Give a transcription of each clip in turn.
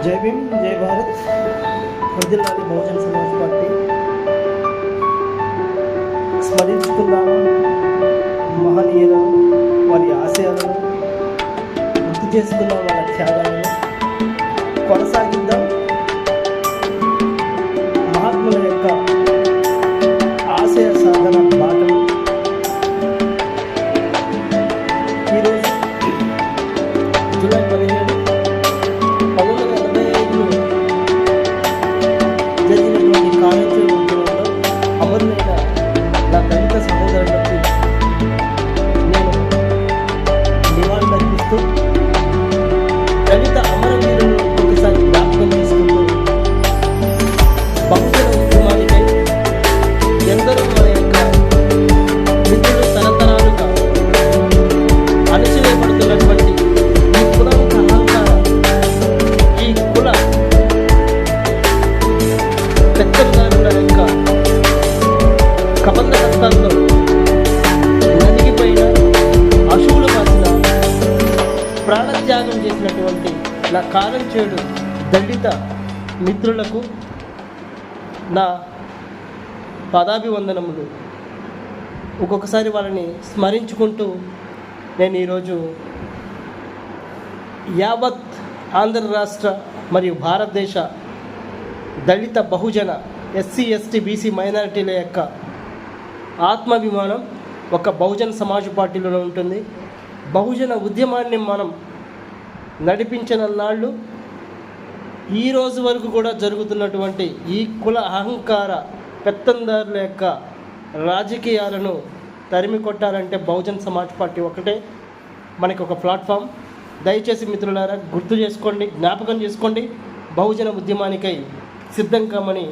జై భీమ్ జై భారత్. వదిలాలి బహుజన సమాజ్ పార్టీ. స్మరించుకుందాము మహనీయులను వారి ఆశయాలను గుర్తు చేసుకుందాం వాళ్ళ త్యాగాలను. కొనసాగిద్దాం. ప్రాణత్యాగం చేసినటువంటి నా కాలం చేడు దళిత మిత్రులకు నా పదాభివందనములు. ఒక్కొక్కసారి వాళ్ళని స్మరించుకుంటూ నేను ఈరోజు యావత్ ఆంధ్ర రాష్ట్ర మరియు భారతదేశ Dalit Bahujan SC ST BC మైనారిటీల యొక్క ఆత్మాభిమానం ఒక బహుజన సమాజ్ పార్టీలో ఉంటుంది. బహుజన ఉద్యమాన్ని మనం నడిపించిన నాళ్ళు ఈ రోజు వరకు కూడా జరుగుతున్నటువంటి ఈ కుల అహంకార పెత్తందారుల యొక్క రాజకీయాలను తరిమి కొట్టాలంటే బహుజన్ సమాజ్ పార్టీ ఒకటే. మనకి ఒక ప్లాట్ఫామ్. దయచేసి మిత్రులారా గుర్తు చేసుకోండి జ్ఞాపకం చేసుకోండి. బహుజన ఉద్యమానికై సిద్ధం కామని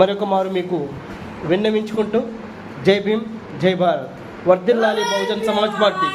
మరొక మారు మీకు విన్నవించుకుంటూ జై భీమ్ జై భారత్. వర్ధిల్లాలి బహుజన్ సమాజ్ పార్టీ.